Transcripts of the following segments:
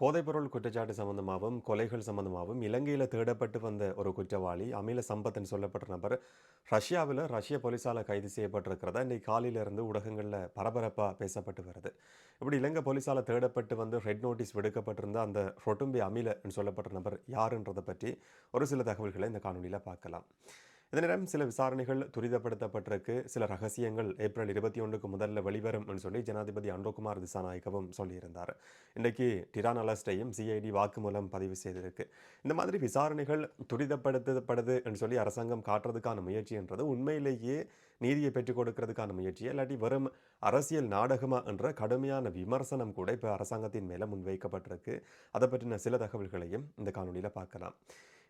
போதைப்பொருள் குற்றச்சாட்டு சம்பந்தமாகவும் கொலைகள் சம்பந்தமாகவும் இலங்கையில் தேடப்பட்டு வந்த ஒரு குற்றவாளி அமில சம்பத்னு சொல்லப்பட்ட நபர் ரஷ்யாவில் ரஷ்ய போலீஸால் கைது செய்யப்பட்டிருக்கிறதா? இன்றைக்கு காலையிலிருந்து ஊடகங்களில் பரபரப்பாக பேசப்பட்டு வருது. இப்படி இலங்கை போலீஸால் தேடப்பட்டு வந்து ரெட் நோட்டீஸ் விடுக்கப்பட்டிருந்த அந்த ரொட்டும்பி அமிலன்னு சொல்லப்பட்ட நபர் யாருன்றதை பற்றி ஒரு சில தகவல்களை இந்த காணொலியில் பார்க்கலாம். இந்த நேரம் சில விசாரணைகள் துரிதப்படுத்தப்பட்டிருக்கு. சில ரகசியங்கள் ஏப்ரல் இருபத்தி ஒன்றுக்கு முதல்ல வெளிவரும்னு சொல்லி ஜனாதிபதி அன்ரோகுமார் திசாநாயக்கவும் சொல்லியிருந்தார். இன்றைக்கு டிரான் அலஸ்டையும் சிஐடி வாக்குமூலம் பதிவு செய்திருக்கு. இந்த மாதிரி விசாரணைகள் துரிதப்படுத்தப்படுது என்று சொல்லி அரசாங்கம் காட்டுறதுக்கான முயற்சின்றது உண்மையிலேயே நீதியை பெற்றுக் கொடுக்கறதுக்கான முயற்சி இல்லாட்டி வெறும் அரசியல் நாடகமா என்ற கடுமையான விமர்சனம் கூட இப்போ அரசாங்கத்தின் மேலே முன்வைக்கப்பட்டிருக்கு. அதை பற்றின சில தகவல்களையும் இந்த காணொலியில் பார்க்கலாம்.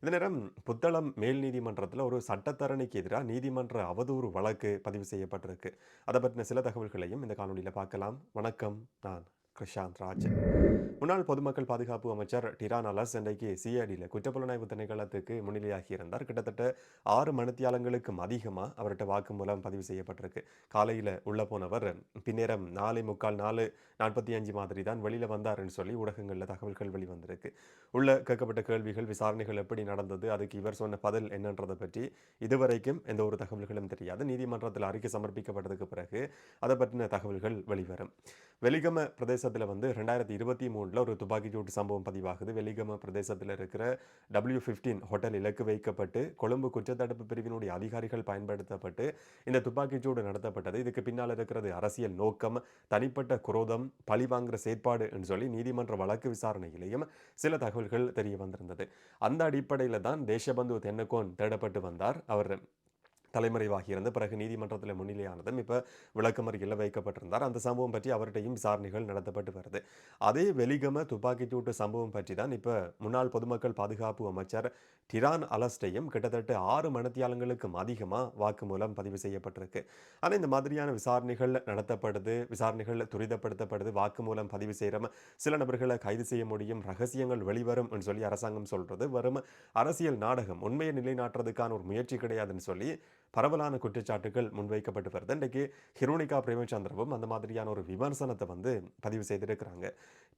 இந்த நேரம் புத்தளம் மேல் நீதிமன்றத்தில் ஒரு சட்டத்தரணிக்கு எதிராக நீதிமன்ற அவதூறு வழக்கு பதிவு செய்யப்பட்டிருக்கு. அதை பற்றின சில தகவல்களையும் இந்த காணொலியில் பார்க்கலாம். வணக்கம் நான் பிரசாந்த் ராஜ். முன்னாள் பொதுமக்கள் பாதுகாப்பு அமைச்சர் டிரான் அலஸ் இன்றைக்கு சிஐடியில் குற்றப்புலனாய்வு திணைக்களத்துக்கு முன்னிலையாகி இருந்தார் கிட்டத்தட்ட ஆறு மணித்தியாலங்களுக்கும் அதிகமாக அவர்கிட்ட வாக்குமூலம் பதிவு செய்யப்பட்டிருக்கு. காலையில் உள்ள போனவர் பின்னேரம் நாலு முக்கால் நாலு நாற்பத்தி அஞ்சு மாதிரி தான் வெளியில் வந்தாருன்னு சொல்லி ஊடகங்களில் தகவல்கள் வெளிவந்திருக்கு. உள்ள கேட்கப்பட்ட கேள்விகள் விசாரணைகள் எப்படி நடந்தது அதுக்கு இவர் சொன்ன பதில் என்னன்றதை பற்றி இதுவரைக்கும் எந்த ஒரு தகவல்களும் தெரியாது. நீதிமன்றத்தில் அறிக்கை சமர்ப்பிக்கப்பட்டதுக்கு பிறகு அதை பற்றின தகவல்கள் வெளிவரும். வெலிகம பிரதேசத்தில் வந்து ரெண்டாயிரத்தி இருபத்தி மூணில் ஒரு துப்பாக்கிச்சூட்டு சம்பவம் பதிவாகுது. வெலிகம பிரதேசத்தில் இருக்கிற டபிள்யூ ஃபிஃப்டீன் ஹோட்டல் இலக்கு வைக்கப்பட்டு கொழும்பு குற்றத்தடுப்பு பிரிவினுடைய அதிகாரிகள் பயன்படுத்தப்பட்டு இந்த துப்பாக்கிச்சூடு நடத்தப்பட்டது. இதுக்கு பின்னால் இருக்கிறது அரசியல் நோக்கம் தனிப்பட்ட குரோதம் பழி வாங்குற செயற்பாடு என்று சொல்லி நீதிமன்ற வழக்கு விசாரணையிலேயும் சில தகவல்கள் தெரிய வந்திருந்தது. அந்த அடிப்படையில் தான் தேசபந்து தென்னகோன் தேடப்பட்டு வந்தார். அவர் தலைமறைவாகியிருந்த. பிறகு நீதிமன்றத்தில் முன்னிலையானதும் இப்போ விளக்கமறியில் வைக்கப்பட்டிருந்தார். அந்த சம்பவம் பற்றி அவர்கிட்டையும் விசாரணைகள் நடத்தப்பட்டு வருது. அதே வெலிகம துப்பாக்கிச்சூட்டு சம்பவம் பற்றி தான் இப்போ முன்னாள் பொதுமக்கள் பாதுகாப்பு அமைச்சர் டிரான் அலஸ்டையும் கிட்டத்தட்ட ஆறு மனத்தியாலங்களுக்கும் அதிகமாக வாக்குமூலம் பதிவு செய்யப்பட்டிருக்கு. ஆனால் இந்த மாதிரியான விசாரணைகள் நடத்தப்படுது விசாரணைகள் துரிதப்படுத்தப்படுது வாக்குமூலம் பதிவு செய்கிறம சில நபர்களை கைது செய்ய முடியும் ரகசியங்கள் வெளிவரும் சொல்லி அரசாங்கம் சொல்றது வரும் அரசியல் நாடகம் உண்மையை நிலைநாட்டுறதுக்கான ஒரு முயற்சி கிடையாதுன்னு சொல்லி பரவலான குற்றச்சாட்டுகள் முன்வைக்கப்பட்டு வருது. இன்றைக்கு ஹிரோனிகா பிரேமச்சந்திரவும் அந்த மாதிரியான ஒரு விமர்சனத்தை வந்து பதிவு செய்திருக்கிறாங்க.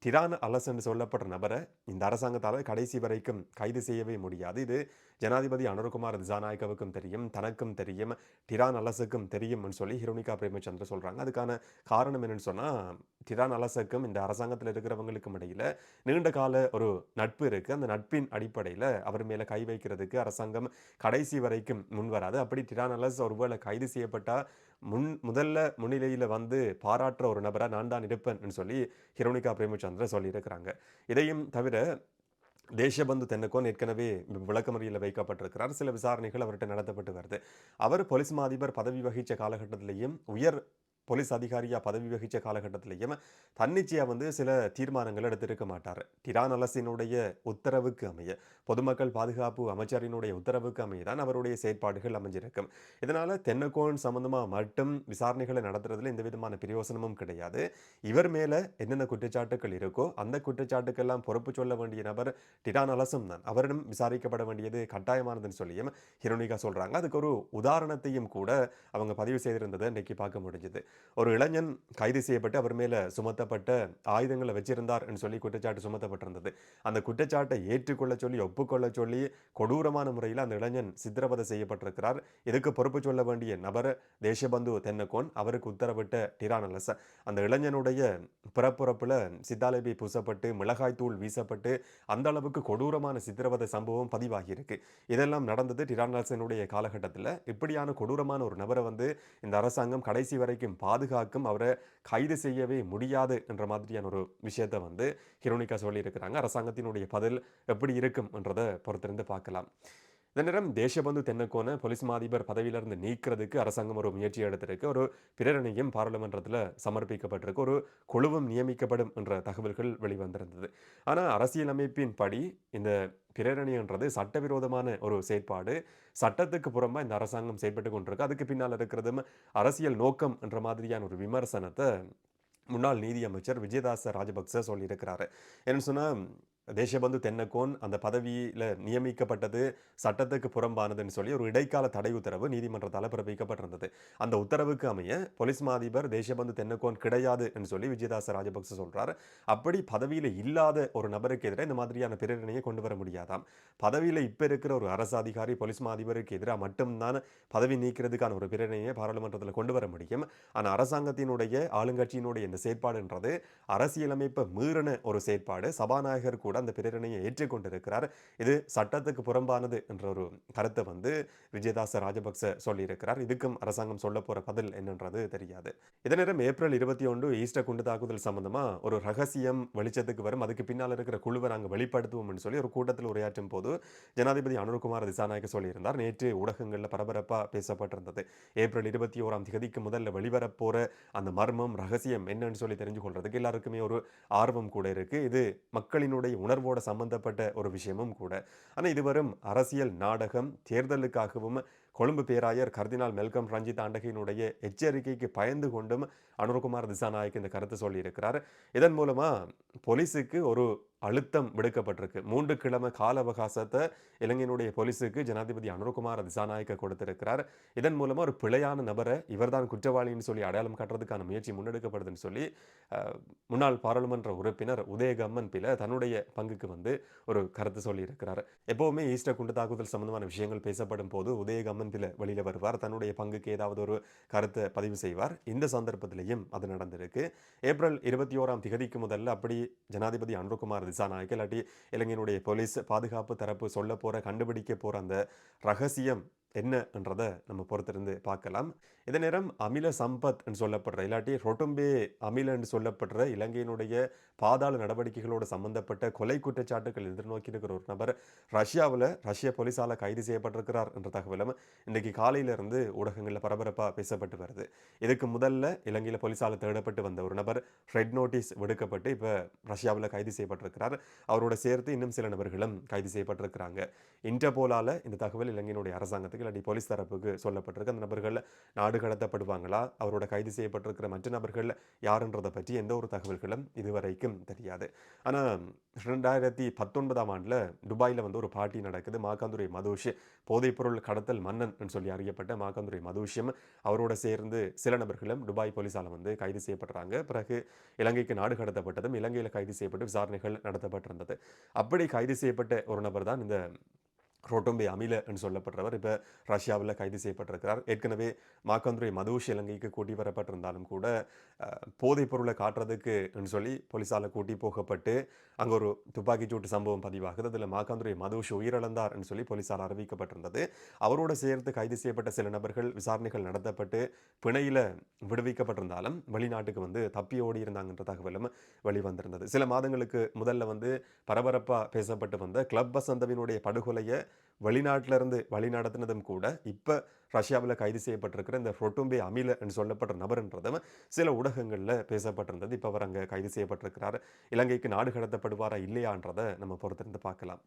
டிரான் அலசன் சொல்லப்பட்ட நபரை இந்த அரசாங்கத்தால் கடைசி வரைக்கும் கைது செய்யவே முடியாது. இது ஜனாதிபதி அனுர்குமார் திசாநாயக்கவுக்கும் தெரியும் தனக்கும் தெரியும் டிரான் அலசுக்கும் தெரியும்னு சொல்லி ஹிரோனிகா பிரேமச்சந்திர சொல்கிறாங்க அதுக்கான காரணம் என்னன்னு சொன்னால் டிரான் அலசுக்கும் இந்த அரசாங்கத்தில் இருக்கிறவங்களுக்கும் இடையில் நீண்ட கால ஒரு நட்பு இருக்குது அந்த நட்பின் அடிப்படையில் அவர் மேலே கை வைக்கிறதுக்கு அரசாங்கம் கடைசி வரைக்கும் முன் வராது. அப்படி டிரான் அலஸ் ஒருவேளை கைது செய்யப்பட்டால் முன் முதல்ல முன்னிலையில் வந்து பாராட்டுற ஒரு நபராக நான் தான் இருப்பேன் சொல்லி ஹிரோனிகா பிரேமச்சந்திர சொல்லியிருக்கிறாங்க. இதையும் தவிர தேசபந்து தென்னக்கோன் ஏற்கனவே விளக்கமறியில் வைக்கப்பட்டிருக்கிறார். சில விசாரணைகள் அவர்கிட்ட நடத்தப்பட்டு வருது. அவர் போலீஸ் மாதிபர் பதவி வகித்த காலகட்டத்திலேயும் உயர் போலீஸ் அதிகாரியாக பதவி வகித்த காலகட்டத்திலேயும் தன்னிச்சையாக வந்து சில தீர்மானங்கள் எடுத்திருக்க மாட்டார். டிரான் அலசினுடைய உத்தரவுக்கு அமைய பொதுமக்கள் பாதுகாப்பு அமைச்சரினுடைய உத்தரவுக்கு அமைய தான் அவருடைய செயற்பாடுகள் அமைஞ்சிருக்கும். இதனால் தென்னக்கோன் சம்பந்தமாக மட்டும் விசாரணைகளை நடத்துறதுல எந்த விதமான பிரயோசனமும் கிடையாது. இவர் மேலே என்னென்ன குற்றச்சாட்டுகள் இருக்கோ அந்த குற்றச்சாட்டுக்கெல்லாம் பொறுப்பு சொல்ல வேண்டிய நபர் டிரான் அலசும் தான். அவரிடம் விசாரிக்கப்பட வேண்டியது கட்டாயமானதுன்னு சொல்லியும் ஹிரோனிகா சொல்கிறாங்க அதுக்கு ஒரு உதாரணத்தையும் கூட அவங்க பதிவு செய்திருந்ததை இன்றைக்கி பார்க்க முடிஞ்சுது. ஒரு இளைஞன் கைது செய்யப்பட்டு அவர் மேலே சுமத்தப்பட்ட ஆயுதங்களை வச்சிருந்தார் என்று சொல்லி குற்றச்சாட்டு சுமத்தப்பட்டிருந்தது. அந்த குற்றச்சாட்டை ஏற்றுக்கொள்ள சொல்லி ஒப்புக்கொள்ள சொல்லி கொடூரமான முறையில் அந்த இளைஞன் சித்திரவதை செய்யப்பட்டிருக்கிறார். இதுக்கு பொறுப்பு சொல்ல வேண்டிய நபர் தேசபந்து தென்னக்கோன். அவருக்கு உத்தரவிட்ட டிரானலச. அந்த இளைஞனுடைய பிறப்புறப்பில் சித்தாலேபி பூசப்பட்டு மிளகாய் தூள் வீசப்பட்டு அந்த அளவுக்கு கொடூரமான சித்திரவதை சம்பவம் பதிவாகியிருக்கு. இதெல்லாம் நடந்தது டிரானலசனுடைய காலகட்டத்தில். இப்படியான கொடூரமான ஒரு நபரை வந்து இந்த அரசாங்கம் கடைசி வரைக்கும் பாதுகாக்கும் அவரை கைது செய்யவே முடியாது என்ற மாதிரியான ஒரு விஷயத்தை வந்து ஹிரோனிகா சொல்லியிருக்கிறாங்க. அரசாங்கத்தினுடைய பதில் எப்படி இருக்கும் என்றதை பொறுத்திருந்து பார்க்கலாம். இந்த நேரம் தேசபந்து தென்னக்கோனை போலீஸ் மாதிபர் பதவியிலிருந்து நீக்கிறதுக்கு அரசாங்கம் ஒரு முயற்சி எடுத்திருக்கு. ஒரு பிரேரணையும் பாராளுமன்றத்தில் சமர்ப்பிக்கப்பட்டிருக்கு. ஒரு குழுவும் நியமிக்கப்படும் என்ற தகவல்கள் வெளிவந்திருந்தது. ஆனால் அரசியலமைப்பின் படி இந்த பிரேரணைன்றது சட்டவிரோதமான ஒரு செயற்பாடு. சட்டத்துக்கு புறமா இந்த அரசாங்கம் செயற்பட்டு கொண்டிருக்கு. அதுக்கு பின்னால் இருக்கிறதும் அரசியல் நோக்கம் என்ற மாதிரியான ஒரு விமர்சனத்தை முன்னாள் நீதியமைச்சர் விஜயதாச ராஜபக்ச சொல்லியிருக்கிறாரு. என்ன சொன்னால் தேசபந்து தென்னக்கோன் அந்த பதவியில் நியமிக்கப்பட்டது சட்டத்துக்கு புறம்பானதுன்னு சொல்லி ஒரு இடைக்கால தடை உத்தரவு நீதிமன்றத்தால் பிறப்பிக்கப்பட்டிருந்தது. அந்த உத்தரவுக்கு அமைய போலீஸ் மாதிபர் தேசபந்து தென்னக்கோன் கிடையாது என்று சொல்லி விஜயதாச ராஜபக்ச சொல்கிறார் அப்படி பதவியில் இல்லாத ஒரு நபருக்கு எதிராக இந்த மாதிரியான பிரேரணையை கொண்டு வர முடியாதாம். பதவியில் இப்போ இருக்கிற ஒரு அரசு அதிகாரி போலீஸ் மாதிபருக்கு எதிராக மட்டும்தான் பதவி நீக்கிறதுக்கான ஒரு பிரேரணையை பாராளுமன்றத்தில் கொண்டு வர முடியும். ஆனால் அரசாங்கத்தினுடைய ஆளுங்கட்சியினுடைய இந்த செயற்பாடுன்றது அரசியலமைப்பை மீறின ஒரு செயற்பாடு. சபாநாயகர் கூட கூட அந்த பிரேரணையை ஏற்றுக்கொண்டிருக்கிறார். இது சட்டத்துக்கு புறம்பானது என்ற ஒரு கருத்தை வந்து விஜயதாச ராஜபக்ச சொல்லியிருக்கிறார். இதுக்கும் அரசாங்கம் சொல்ல போற பதில் என்னன்றது தெரியாது. இதே நேரம் ஏப்ரல் இருபத்தி ஒன்று ஈஸ்டர் குண்டு தாக்குதல் சம்பந்தமா ஒரு ரகசியம் வெளிச்சத்துக்கு வரும். அதுக்கு பின்னால் இருக்கிற குழுவை நாங்கள் வெளிப்படுத்துவோம்னு சொல்லி ஒரு கூட்டத்தில் உரையாற்றும் போது ஜனாதிபதி அனுர்குமார் திசாநாயக்க சொல்லியிருந்தார். நேற்று ஊடகங்களில் பரபரப்பாக பேசப்பட்டிருந்தது. ஏப்ரல் இருபத்தி ஓராம் திகதிக்கு முதல்ல வெளிவரப்போற அந்த மர்மம் ரகசியம் என்னன்னு சொல்லி தெரிஞ்சு கொள்றதுக்கு எல்லாருக்குமே ஒரு ஆர்வம் கூட இருக்கு. இது மக்களினுடைய உணர்வோட சம்பந்தப்பட்ட ஒரு விஷயமும் கூட. ஆனால் இதுவரும் அரசியல் நாடகம் தேர்தலுக்காகவும் கொழும்பு பேராயர் கர்தினால் மெல்கம் ரஞ்சித் ஆண்டகையினுடைய எச்சரிக்கைக்கு பயந்து கொண்டும் அனுர்குமார் திசாநாயக் இந்த கருத்தை சொல்லியிருக்கிறார். இதன் மூலமாக போலீஸுக்கு ஒரு அழுத்தம் விடுக்கப்பட்டிருக்கு. மூன்று கிழமை கால அவகாசத்தை இலங்கையினுடைய போலீஸுக்கு ஜனாதிபதி அனுர்குமார் திசாநாயக்க கொடுத்திருக்கிறார். இதன் மூலமாக ஒரு பிழையான நபரை இவர்தான் குற்றவாளின்னு சொல்லி அடையாளம் காட்டுறதுக்கான முயற்சி முன்னெடுக்கப்படுதுன்னு சொல்லி முன்னாள் பாராளுமன்ற உறுப்பினர் உதயகம்மன் பில தன்னுடைய பங்குக்கு வந்து ஒரு கருத்து சொல்லியிருக்கிறார். எப்போவுமே ஈஸ்டர் குண்டு தாக்குதல் சம்பந்தமான விஷயங்கள் பேசப்படும் போது உதயகம்மன் பில வெளியில் வருவார். தன்னுடைய பங்குக்கு ஏதாவது ஒரு கருத்தை பதிவு செய்வார். இந்த சந்தர்ப்பத்திலையும் அது நடந்திருக்கு. ஏப்ரல் இருபத்தி ஓராம் திகதிக்கு முதல்ல அப்படி ஜனாதிபதி அனுர்குமார் திசாநாயக் இல்லாட்டி இலங்கையினுடைய போலீஸ் பாதுகாப்பு தரப்பு சொல்ல போற கண்டுபிடிக்க போற அந்த ரகசியம் என்னன்றதை நம்ம பொறுத்திருந்து பார்க்கலாம். இதே நேரம் அமில சம்பத் சொல்லப்படுற இல்லாட்டி ரொட்டும்பே என்று சொல்லப்படுற இலங்கையினுடைய பாதாள நடவடிக்கைகளோடு சம்பந்தப்பட்ட கொலை குற்றச்சாட்டுகள் எதிர்நோக்கி இருக்கிற ஒரு நபர் ரஷ்யாவில் ரஷ்ய போலீஸால் கைது செய்யப்பட்டிருக்கிறார் என்ற தகவலும் இன்றைக்கு காலையிலிருந்து ஊடகங்களில் பரபரப்பாக பேசப்பட்டு வருது. இதுக்கு முதல்ல இலங்கையில் போலீஸால் தேடப்பட்டு வந்த ஒரு நபர் ரெட் நோட்டீஸ் விடுக்கப்பட்டு இப்போ ரஷ்யாவில் கைது செய்யப்பட்டிருக்கிறார். அவரோட சேர்த்து இன்னும் சில நபர்களும் கைது செய்யப்பட்டிருக்கிறாங்க. இன்டர்போலால் இந்த தகவல் இலங்கையினுடைய அரசாங்கத்துக்கு இல்லாட்டி போலீஸ் தரப்புக்கு சொல்லப்பட்டிருக்கு. அந்த நபர்கள் நாடு கடத்தப்படுவாங்களா? அவரோட கைது செய்யப்பட்டிருக்கிற மற்ற நபர்கள் யாருன்றதை பற்றி எந்த ஒரு தகவல்களும் இதுவரைக்கும் தெரியாது. ஆனால் ரெண்டாயிரத்தி பத்தொன்பதாம் ஆண்டில் துபாயில் வந்து ஒரு பார்ட்டி நடக்குது. மாக்காந்துரை மதுஷ் போதைப்பொருள் கடத்தல் மன்னன் சொல்லி அறியப்பட்ட மாக்காந்துரை மதுஷ்யம் அவரோட சேர்ந்து சில நபர்களும் துபாய் போலீஸால் வந்து கைது செய்யப்படுறாங்க. பிறகு இலங்கைக்கு நாடு கடத்தப்பட்டதும் இலங்கையில் கைது செய்யப்பட்டு விசாரணைகள் நடத்தப்பட்டிருந்தது. அப்படி கைது செய்யப்பட்ட ஒரு நபர் தான் இந்த ரோட்டோம்பே அமில என்று சொல்லப்படுறவர் இப்போ ரஷ்யாவில் கைது செய்யப்பட்டிருக்கிறார். ஏற்கனவே மாக்கந்துரை மதுஷ் இலங்கைக்கு கூட்டி வரப்பட்டிருந்தாலும் கூட போதைப் பொருளை காட்டுறதுக்கு என்று சொல்லி போலீஸால் கூட்டி போகப்பட்டு அங்கே ஒரு துப்பாக்கிச்சூட்டு சம்பவம் பதிவாகுது. அதில் மாக்கந்துரை மதுஷ் உயிரிழந்தார் என்று சொல்லி போலீஸால் அறிவிக்கப்பட்டிருந்தது. அவரோட சேர்த்து கைது செய்யப்பட்ட சில நபர்கள் விசாரணைகள் நடத்தப்பட்டு பிணையில் விடுவிக்கப்பட்டிருந்தாலும் வெளிநாட்டுக்கு வந்து தப்பி ஓடி இருந்தாங்கன்ற தகவலும் வெளிவந்திருந்தது. சில மாதங்களுக்கு முதல்ல வந்து பரபரப்பாக பேசப்பட்டு வந்த கிளப் வசந்தவினுடைய படுகொலையை வெளிநாட்டிலிருந்து வழிநடத்தினதும் கூட இப்போ ரஷ்யாவில் கைது செய்யப்பட்டிருக்கிற இந்த ரொட்டும்பே அமில என்று சொல்லப்பட்ட நபர்ன்றதும் சில ஊடகங்களில் பேசப்பட்டிருந்தது. இப்போ அவர் அங்கே கைது செய்யப்பட்டிருக்கிறார். இலங்கைக்கு நாடு கடத்தப்படுவாரா இல்லையான்றதை நம்ம பொறுத்திருந்து பார்க்கலாம்.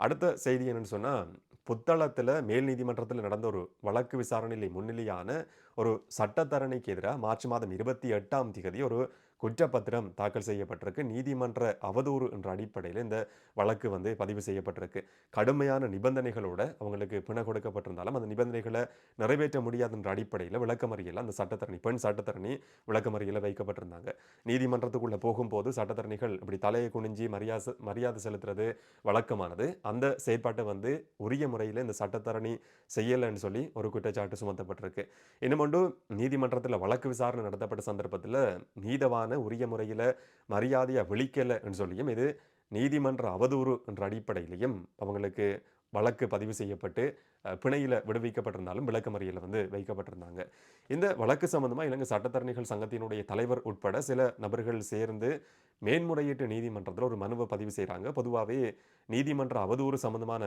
அடுத்த செய்தி என்னென்னு சொன்னால் புத்தளத்தில் மேல் நீதிமன்றத்தில் நடந்த ஒரு வழக்கு விசாரணையில் முன்னிலையான ஒரு சட்டத்தரணிக்கு எதிராக மார்ச் மாதம் இருபத்தி எட்டாம் தேதி ஒரு குற்றப்பத்திரம் தாக்கல் செய்யப்பட்டிருக்கு. நீதிமன்ற அவதூறு என்ற அடிப்படையில் இந்த வழக்கு வந்து பதிவு செய்யப்பட்டிருக்கு. கடுமையான நிபந்தனைகளோட அவங்களுக்கு பிணை கொடுக்கப்பட்டிருந்தாலும் அந்த நிபந்தனைகளை நிறைவேற்ற முடியாது என்ற அடிப்படையில் விளக்கமறியல் அந்த சட்டத்தரணி பெண் சட்டத்தரணி விளக்கமறியலில் வைக்கப்பட்டிருந்தாங்க. நீதிமன்றத்துக்குள்ளே போகும்போது சட்டத்தரணிகள் இப்படி தலையை குனிஞ்சி மரியாதை மரியாதை செலுத்துறது வழக்கமானது. அந்த செயற்பாட்டை வந்து உரிய முறையில் இந்த சட்டத்தரணி செய்யலைன்னு சொல்லி ஒரு குற்றச்சாட்டு சுமத்தப்பட்டிருக்கு. இன்னும் ஒன்று நீதிமன்றத்தில் வழக்கு விசாரணை நடத்தப்பட்ட சந்தர்ப்பத்தில் நீதவான உரிய முறையில் மரியாதையாக விழிக்கலைன்னு சொல்லியும் இது நீதிமன்ற அவதூறு என்ற அடிப்படையிலையும் அவங்களுக்கு வழக்கு பதிவு செய்யப்பட்டு பிணையில் விடுவிக்கப்பட்டிருந்தாலும் விளக்கமறியலில் வந்து வைக்கப்பட்டிருந்தாங்க. இந்த வழக்கு சம்பந்தமாக இலங்கை சட்டத்தரணிகள் சங்கத்தினுடைய தலைவர் உட்பட சில நபர்கள் சேர்ந்து மேன்முறையீட்டு நீதிமன்றத்தில் ஒரு மனுவை பதிவு செய்கிறாங்க பொதுவாகவே நீதிமன்ற அவதூறு சம்பந்தமான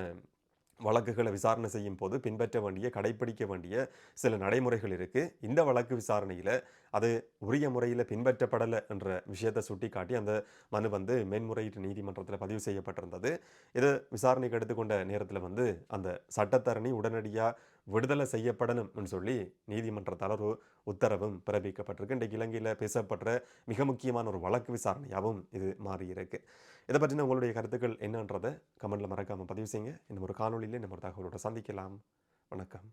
வழக்குகளை விசாரணை செய்யும் போது பின்பற்ற வேண்டிய கடைப்பிடிக்க வேண்டிய சில நடைமுறைகள் இருக்குது இந்த வழக்கு விசாரணையில் அது உரிய முறையில் பின்பற்றப்படலை என்ற விஷயத்தை சுட்டிக்காட்டி அந்த மனு வந்து மேன்முறையீட்டு நீதிமன்றத்தில் பதிவு செய்யப்பட்டிருந்தது. இது விசாரணைக்கு எடுத்துக்கொண்ட நேரத்தில் வந்து அந்த சட்டத்தரணி உடனடியாக விடுதலை செய்யப்படணும்னு சொல்லி நீதிமன்றத்தால் ஒரு உத்தரவும் பிறப்பிக்கப்பட்டிருக்கு. இன்றைக்கு இலங்கையில் பேசப்படுற மிக முக்கியமான ஒரு வழக்கு விசாரணையாகவும் இது மாறியிருக்கு இதை பற்றின உங்களுடைய கருத்துக்கள் என்னன்றதை கமெண்டில் மறக்காமல் பதிவு செய்யுங்க. இன்னும் ஒரு காணொலியில் இன்னும் ஒரு தகவலோட சந்திக்கலாம். வணக்கம்.